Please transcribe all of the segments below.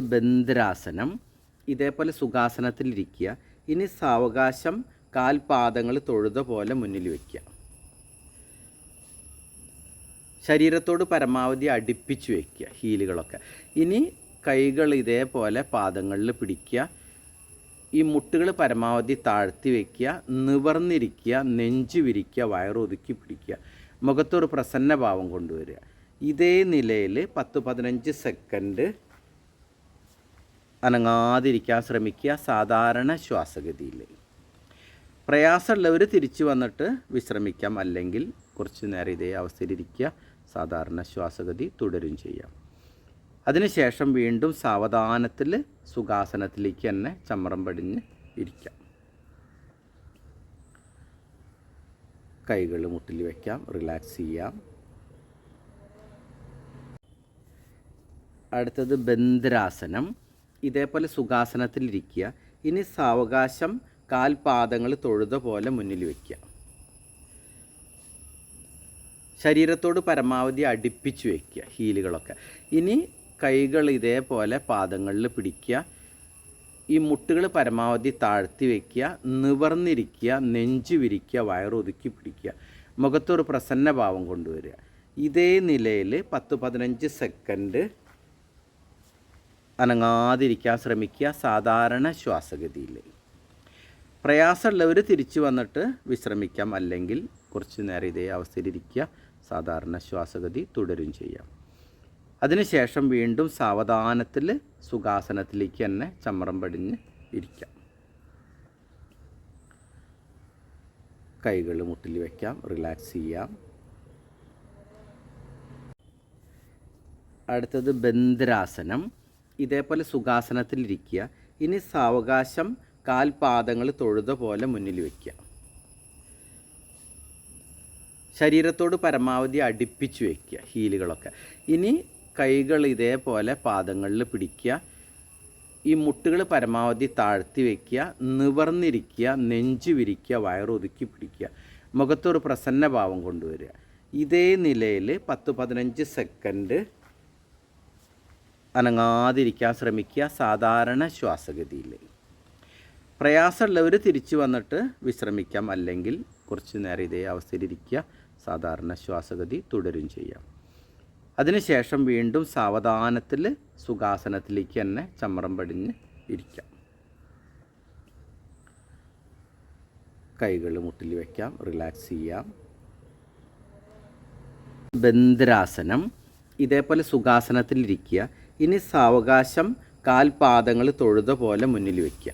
ബന്ദ്രാസനം ഇതേപോലെ സുഖാസനത്തിലിരിക്കുക. ഇനി സാവകാശം കാൽപാദങ്ങൾ തൊഴുത പോലെ മുന്നിൽ വയ്ക്കുക ശരീരത്തോട് പരമാവധി അടുപ്പിച്ച് വയ്ക്കുക ഹീലുകളൊക്കെ. ഇനി കൈകൾ ഇതേപോലെ പാദങ്ങളിൽ പിടിക്കുക. ഈ മുട്ടുകൾ പരമാവധി താഴ്ത്തി വയ്ക്കുക നിവർന്നിരിക്കുക നെഞ്ച് വിരിക്കുക വയറൊതുക്കി പിടിക്കുക. മുഖത്തൊരു പ്രസന്ന ഭാവം കൊണ്ടുവരിക. ഇതേ നിലയിൽ പത്ത് പതിനഞ്ച് സെക്കൻഡ് അനങ്ങാതിരിക്കാൻ ശ്രമിക്കുക സാധാരണ ശ്വാസഗതിയിൽ. പ്രയാസമുള്ളവർ തിരിച്ചു വന്നിട്ട് വിശ്രമിക്കാം. അല്ലെങ്കിൽ കുറച്ച് നേരം ഇതേ അവസ്ഥയിലിരിക്കുക സാധാരണ ശ്വാസഗതി തുടരും ചെയ്യാം. അതിനുശേഷം വീണ്ടും സാവധാനത്തിൽ സുഖാസനത്തിലേക്ക് തന്നെ ചമ്രം പടിഞ്ഞ് ഇരിക്കാം. കൈകൾ മുട്ടിൽ വയ്ക്കാം റിലാക്സ് ചെയ്യാം. അടുത്തത് ബന്ദ്രാസനം ഇതേപോലെ സുഖാസനത്തിലിരിക്കുക. ഇനി സാവകാശം കാൽപാദങ്ങൾ തൊഴുത പോലെ മുന്നിൽ വയ്ക്കുക ശരീരത്തോട് പരമാവധി അടുപ്പിച്ച് വയ്ക്കുക ഹീലുകളൊക്കെ. ഇനി കൈകൾ ഇതേപോലെ പാദങ്ങളിൽ പിടിക്കുക. ഈ മുട്ടുകൾ പരമാവധി താഴ്ത്തി വയ്ക്കുക നിവർന്നിരിക്കുക നെഞ്ചു വിരിക്കുക വയറൊതുക്കി പിടിക്കുക. മുഖത്തൊരു പ്രസന്ന ഭാവം കൊണ്ടുവരിക. ഇതേ നിലയിൽ പത്ത് പതിനഞ്ച് സെക്കൻഡ് അനങ്ങാതിരിക്കാൻ ശ്രമിക്കുക സാധാരണ ശ്വാസഗതിയിൽ പ്രയാസമുള്ളവർ തിരിച്ചു വന്നിട്ട് വിശ്രമിക്കാം അല്ലെങ്കിൽ കുറച്ച് നേരം ഇതേ അവസ്ഥയിലിരിക്കുക സാധാരണ ശ്വാസഗതി തുടരും ചെയ്യാം. അതിനുശേഷം വീണ്ടും സാവധാനത്തിൽ സുഖാസനത്തിലേക്ക് തന്നെ ചമ്രം പടിഞ്ഞ് ഇരിക്കാം. കൈകൾ മുട്ടിൽ വയ്ക്കാം റിലാക്സ് ചെയ്യാം. അടുത്തത് ബന്ദ്രാസനം ഇതേപോലെ സുഖാസനത്തിലിരിക്കുക. ഇനി സാവകാശം കാൽപാദങ്ങൾ തൊഴുത പോലെ മുന്നിൽ വയ്ക്കുക ശരീരത്തോട് പരമാവധി അടുപ്പിച്ച് വയ്ക്കുക ഹീലുകളൊക്കെ. ഇനി കൈകൾ ഇതേപോലെ പാദങ്ങളിൽ പിടിക്കുക. ഈ മുട്ടുകൾ പരമാവധി താഴ്ത്തി വയ്ക്കുക നിവർന്നിരിക്കുക നെഞ്ച് വിരിക്കുക വയറൊതുക്കി പിടിക്കുക. മുഖത്തൊരു പ്രസന്ന ഭാവം കൊണ്ടുവരിക. ഇതേ നിലയിൽ പത്ത് പതിനഞ്ച് സെക്കൻഡ് അനങ്ങാതിരിക്കാൻ ശ്രമിക്കുക സാധാരണ ശ്വാസഗതിയിൽ. പ്രയാസമുള്ളവർ തിരിച്ചു വന്നിട്ട് വിശ്രമിക്കാം. അല്ലെങ്കിൽ കുറച്ച് നേരം ഇതേ അവസ്ഥയിലിരിക്കുക സാധാരണ ശ്വാസഗതി തുടരും ചെയ്യാം. അതിനുശേഷം വീണ്ടും സാവധാനത്തിൽ സുഖാസനത്തിലേക്ക് തന്നെ ചമ്രം പടിഞ്ഞ് ഇരിക്കാം. കൈകൾ മുട്ടിൽ വയ്ക്കാം റിലാക്സ് ചെയ്യാം. ബന്ദ്രാസനം ഇതേപോലെ സുഖാസനത്തിലിരിക്കുക ഇനി സാവകാശം കാൽപാദങ്ങൾ തൊഴുത പോലെ മുന്നിൽ വയ്ക്കുക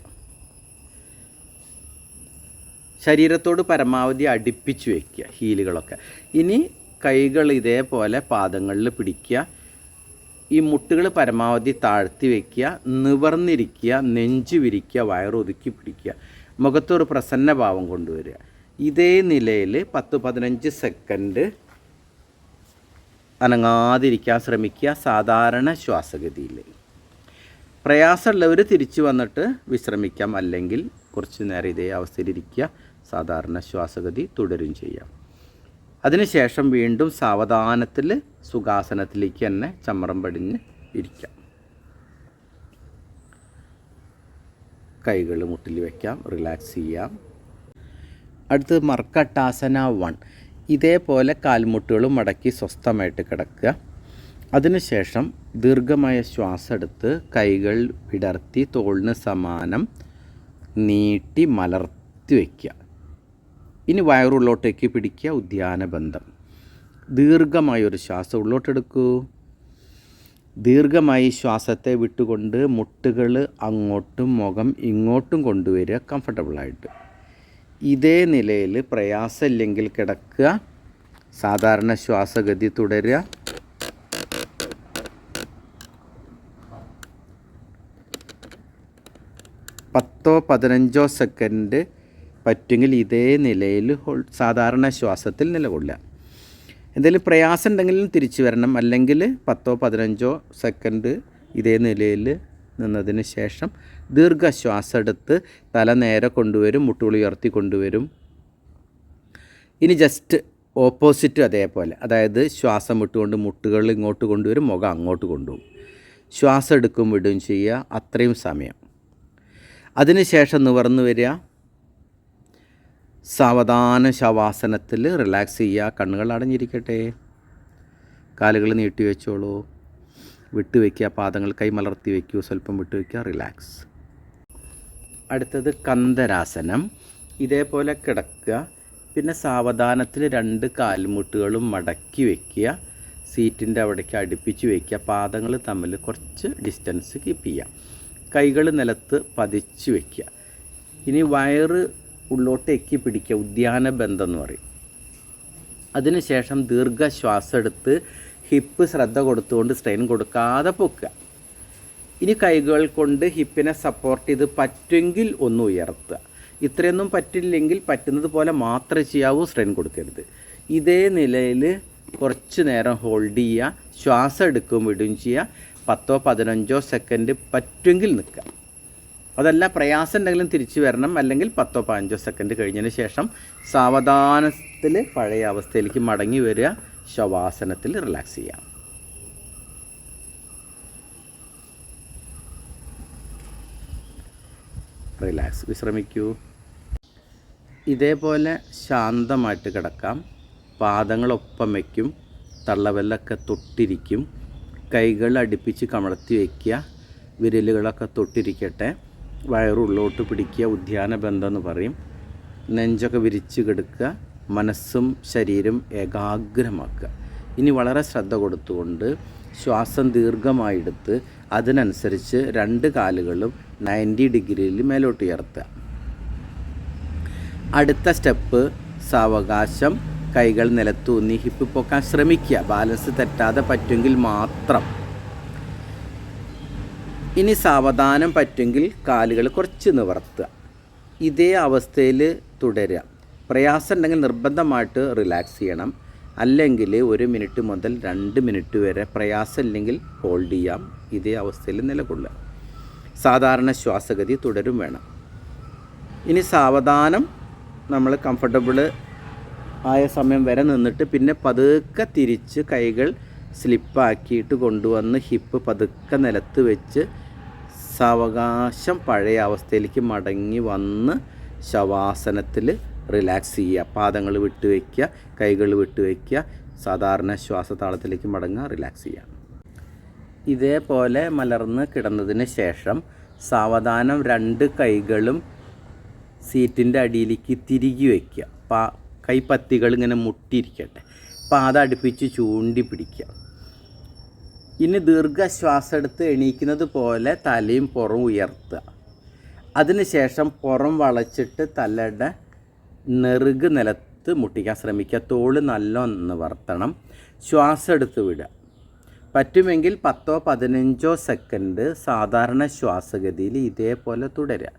ശരീരത്തോട് പരമാവധി അടുപ്പിച്ച് വയ്ക്കുക ഹീലുകളൊക്കെ. ഇനി കൈകൾ ഇതേപോലെ പാദങ്ങളിൽ പിടിക്കുക. ഈ മുട്ടുകൾ പരമാവധി താഴ്ത്തി വയ്ക്കുക നിവർന്നിരിക്കുക നെഞ്ചു വിരിക്കുക വയറൊതുക്കി പിടിക്കുക. മുഖത്തൊരു പ്രസന്ന ഭാവം കൊണ്ടുവരിക. ഇതേ നിലയിൽ പത്ത് പതിനഞ്ച് സെക്കൻഡ് അനങ്ങാതിരിക്കാൻ ശ്രമിക്കുക സാധാരണ ശ്വാസഗതിയിൽ. പ്രയാസമുള്ളവർ തിരിച്ചു വന്നിട്ട് വിശ്രമിക്കാം. അല്ലെങ്കിൽ കുറച്ച് നേരം ഇതേ അവസ്ഥയിലിരിക്കുക സാധാരണ ശ്വാസഗതി തുടരും ചെയ്യാം. അതിനുശേഷം വീണ്ടും സാവധാനത്തിൽ സുഖാസനത്തിലേക്ക് തന്നെ ചമ്രം പടിഞ്ഞ് ഇരിക്കാം. കൈകൾ മുട്ടിൽ വയ്ക്കാം റിലാക്സ് ചെയ്യാം. അടുത്തത് മർക്കട്ടാസന വൺ. ഇതേപോലെ കാൽമുട്ടുകളും മടക്കി സ്വസ്ഥമായിട്ട് കിടക്കുക. അതിനുശേഷം ദീർഘമായ ശ്വാസം എടുത്ത് കൈകൾ വിടർത്തി തോളിന് സമാനം നീട്ടി മലർത്തി വയ്ക്കുക ഇനി വയറുള്ളോട്ടേക്ക് പിടിക്കുക ഉദ്യാന ബന്ധം. ദീർഘമായൊരു ശ്വാസം ഉള്ളോട്ടെടുക്കൂ. ദീർഘമായി ശ്വാസത്തെ വിട്ടുകൊണ്ട് മുട്ടുകൾ അങ്ങോട്ടും മുഖം ഇങ്ങോട്ടും കൊണ്ടുവരിക കംഫർട്ടബിളായിട്ട് ഇതേ നിലയിൽ പ്രയാസമില്ലെങ്കിൽ കിടക്കുക. സാധാരണ ശ്വാസഗതി തുടരുക. പത്തോ പതിനഞ്ചോ സെക്കൻഡ് പറ്റുമെങ്കിൽ ഇതേ നിലയിൽ സാധാരണ ശ്വാസത്തിൽ നിലകൊള്ളുക. എന്തെങ്കിലും പ്രയാസം ഉണ്ടെങ്കിലും തിരിച്ചു വരണം. അല്ലെങ്കിൽ പത്തോ പതിനഞ്ചോ സെക്കൻഡ് ഇതേ നിലയിൽ നിന്നതിന് ശേഷം ദീർഘശ്വാസം എടുത്ത് തല നേരെ കൊണ്ടുവരും മുട്ടുകൾ ഉയർത്തി കൊണ്ടുവരും. ഇനി ജസ്റ്റ് ഓപ്പോസിറ്റ് അതേപോലെ അതായത് ശ്വാസം വിട്ടുകൊണ്ട് മുട്ടുകൾ ഇങ്ങോട്ട് കൊണ്ടുവരും മുഖം അങ്ങോട്ട് കൊണ്ടുപോകും. ശ്വാസം എടുക്കും വിടുകയും ചെയ്യുക അത്രയും സമയം. അതിനുശേഷം നിവർന്നു വരിക. സാവധാന ശവാസനത്തിൽ റിലാക്സ് ചെയ്യുക കണ്ണുകൾ അടഞ്ഞിരിക്കട്ടെ. കാലുകൾ നീട്ടി വെച്ചോളൂ. വിട്ട് വയ്ക്കുക പാദങ്ങൾ കൈ മലർത്തി വയ്ക്കൂ സ്വല്പം വിട്ടുവെക്കുക വയ്ക്കുക റിലാക്സ് അടുത്തത് കന്ദരാസനം. ഇതേപോലെ കിടക്കുക. പിന്നെ സാവധാനത്തിൽ രണ്ട് കാൽമുട്ടുകളും മടക്കി വയ്ക്കുക സീറ്റിന്റെ അവിടേക്ക് അടുപ്പിച്ച് വയ്ക്കുക പാദങ്ങൾ തമ്മിൽ കുറച്ച് ഡിസ്റ്റൻസ് കീപ്പ് ചെയ്യുക. കൈകൾ നിലത്ത് പതിച്ച് വയ്ക്കുക ഇനി വയറ് ഉള്ളോട്ട് എക്കി പിടിക്കുക. ഉദ്യാന ബന്ധം എന്ന് പറയും. അതിനുശേഷം ദീർഘശ്വാസം എടുത്ത് ഹിപ്പ് ശ്രദ്ധ കൊടുത്തുകൊണ്ട് സ്ട്രെയിൻ കൊടുക്കാതെ പൊക്കുക. ഇനി കൈകൾ കൊണ്ട് ഹിപ്പിനെ സപ്പോർട്ട് ചെയ്ത് പറ്റുമെങ്കിൽ ഒന്ന് ഉയർത്തുക. ഇത്രയൊന്നും പറ്റില്ലെങ്കിൽ പറ്റുന്നത് പോലെ മാത്രമേ ചെയ്യാവൂ സ്ട്രെയിൻ കൊടുക്കരുത്. ഇതേ നിലയിൽ കുറച്ച് നേരം ഹോൾഡ് ചെയ്യുക ശ്വാസം എടുക്കുകയും വിടുകയും ചെയ്യുക. പത്തോ പതിനഞ്ചോ സെക്കൻഡ് പറ്റുമെങ്കിൽ നിൽക്കുക. അതല്ല പ്രയാസം ഉണ്ടെങ്കിലും തിരിച്ചു വരണം. അല്ലെങ്കിൽ പത്തോ പതിനഞ്ചോ സെക്കൻഡ് കഴിഞ്ഞതിന് ശേഷം സാവധാനത്തിൽ പഴയ അവസ്ഥയിലേക്ക് മടങ്ങി വരിക. ശവാസനത്തിൽ റിലാക്സ് ചെയ്യാം റിലാക്സ് വിശ്രമിക്കൂ. ഇതേപോലെ ശാന്തമായിട്ട് കിടക്കാം. പാദങ്ങളൊപ്പം വയ്ക്കും. തള്ളവെല്ലൊക്കെ തൊട്ടിരിക്കും. കൈകൾ അടുപ്പിച്ച് കമഴ്ത്തി വയ്ക്കുക. വിരലുകളൊക്കെ തൊട്ടിരിക്കട്ടെ. വയറുള്ളോട്ട് പിടിക്കുക. ഉദ്യാന ബന്ധം എന്ന് പറയും. നെഞ്ചൊക്കെ വിരിച്ച് കിടക്കുക. മനസ്സും ശരീരം ഏകാഗ്രമാക്കുക. ഇനി വളരെ ശ്രദ്ധ കൊടുത്തുകൊണ്ട് ശ്വാസം ദീർഘമായെടുത്ത് അതിനനുസരിച്ച് രണ്ട് കാലുകളും നയന്റി ഡിഗ്രിയിൽ മേലോട്ട് ഉയർത്തുക. അടുത്ത സ്റ്റെപ്പ് സാവകാശം കൈകൾ നിലത്തൂന്നി ഹിപ്പ് പൊക്കാൻ ശ്രമിക്കുക. ബാലൻസ് തെറ്റാതെ പറ്റുമെങ്കിൽ മാത്രം. ഇനി സാവധാനം പറ്റുമെങ്കിൽ കാലുകൾ കുറച്ച് നിവർത്തുക. ഇതേ അവസ്ഥയിൽ തുടരുക. പ്രയാസം ഉണ്ടെങ്കിൽ നിർബന്ധമായിട്ട് റിലാക്സ് ചെയ്യണം. അല്ലെങ്കിൽ ഒരു മിനിറ്റ് മുതൽ രണ്ട് മിനിറ്റ് വരെ പ്രയാസം ഇല്ലെങ്കിൽ ഹോൾഡ് ചെയ്യാം. ഇതേ അവസ്ഥയിൽ നിലകൊള്ളുക. സാധാരണ ശ്വാസഗതി തുടരും വേണം. ഇനി സാവധാനം നമ്മൾ കംഫർട്ടബിൾ ആയ സമയം വരെ നിന്നിട്ട് പിന്നെ പതുക്കെ തിരിച്ച് കൈകൾ സ്ലിപ്പാക്കിയിട്ട് കൊണ്ടുവന്ന് ഹിപ്പ് പതുക്കെ നിലത്ത് വെച്ച് സാവകാശം പഴയ അവസ്ഥയിലേക്ക് മടങ്ങി വന്ന് ശവാസനത്തിൽ റിലാക്സ് ചെയ്യുക. പാദങ്ങൾ വിട്ട് വയ്ക്കുക കൈകൾ വിട്ട് വയ്ക്കുക സാധാരണ ശ്വാസതാളത്തിലേക്ക് മടങ്ങുക റിലാക്സ് ചെയ്യുക. ഇതേപോലെ മലർന്ന് കിടന്നതിന് ശേഷം സാവധാനം രണ്ട് കൈകളും സീറ്റിന്റെ അടിയിലേക്ക് തിരികെ വയ്ക്കുക. പാ കൈപ്പത്തികൾ ഇങ്ങനെ മുട്ടിയിരിക്കട്ടെ. പാത അടുപ്പിച്ച് ചൂണ്ടി പിടിക്കുക. ഇനി ദീർഘശ്വാസം എടുത്ത് എണീക്കുന്നത് പോലെ തലയും പുറം ഉയർത്തുക. അതിനുശേഷം പുറം വളച്ചിട്ട് തലയുടെ നെറുക് നിലത്ത് മുട്ടിക്കാൻ ശ്രമിക്കുക. തോൾ നല്ലൊന്ന് വർത്തണം. ശ്വാസം എടുത്ത് വിടുക. പറ്റുമെങ്കിൽ പത്തോ പതിനഞ്ചോ സെക്കൻഡ് സാധാരണ ശ്വാസഗതിയിൽ ഇതേപോലെ തുടരുക.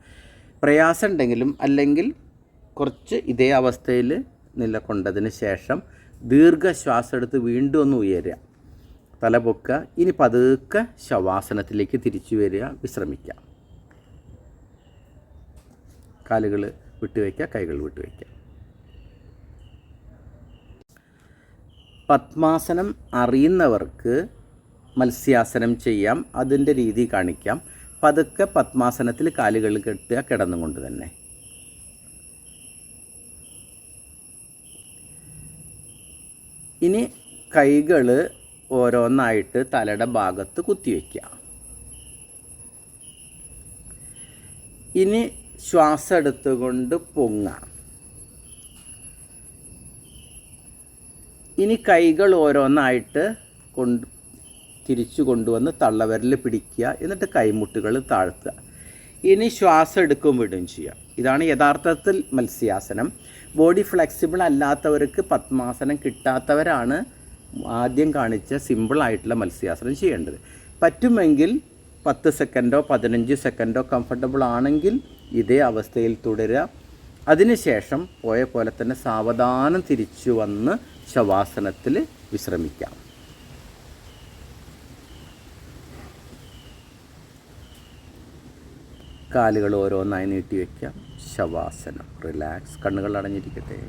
പ്രയാസം ഉണ്ടെങ്കിലും അല്ലെങ്കിൽ കുറച്ച് ഇതേ അവസ്ഥയിൽ നിലകൊണ്ടതിന് ശേഷം ദീർഘശ്വാസം എടുത്ത് വീണ്ടും ഒന്ന് ഉയരുക. തല പൊക്കുക. ഇനി പതുക്കെ ശവാസനത്തിലേക്ക് തിരിച്ചു വരിക. വിശ്രമിക്കുക. കാലുകൾ വിട്ടുവയ്ക്കുക കൈകൾ വിട്ടുവയ്ക്കുക പത്മാസനം അറിയുന്നവർക്ക് മത്സ്യാസനം ചെയ്യാം അതിന്റെ രീതി കാണിക്കാം. പതുക്കെ പത്മാസനത്തിൽ കാലുകൾ കെട്ടുക കിടന്നുകൊണ്ട് തന്നെ. ഇനി കൈകൾ ഓരോന്നായിട്ട് തലയുടെ ഭാഗത്ത് കുത്തിവെക്കുക ഇനി ശ്വാസം എടുത്തുകൊണ്ട് പൊങ്ങാം ഇനി കൈകൾ ഓരോന്നായിട്ട് കൊണ്ട് തിരിച്ചു കൊണ്ടുവന്ന് തള്ളവിരൽ പിടിക്കുക എന്നിട്ട് കൈമുട്ടുകൾ താഴ്ത്തുക. ഇനി ശ്വാസം എടുക്കും വിടും ചെയ്യുക. ഇതാണ് യഥാർത്ഥത്തിൽ മത്സ്യാസനം. ബോഡി ഫ്ലെക്സിബിൾ അല്ലാത്തവർക്ക് പത്മാസനം കിട്ടാത്തവരാണ് ആദ്യം കാണിച്ച സിമ്പിളായിട്ടുള്ള മത്സ്യാസനം ചെയ്യേണ്ടത്. പറ്റുമെങ്കിൽ പത്ത് സെക്കൻഡോ പതിനഞ്ച് സെക്കൻഡോ കംഫർട്ടബിൾ ആണെങ്കിൽ ഇതേ അവസ്ഥയിൽ തുടരുക. അതിനുശേഷം പോയ പോലെ തന്നെ സാവധാനം തിരിച്ചു വന്ന് ശവാസനത്തിൽ വിശ്രമിക്കാം. കാലുകൾ ഓരോന്നായി നീട്ടി വയ്ക്കാം. ശവാസനം റിലാക്സ് കണ്ണുകൾ അടഞ്ഞിരിക്കട്ടെ.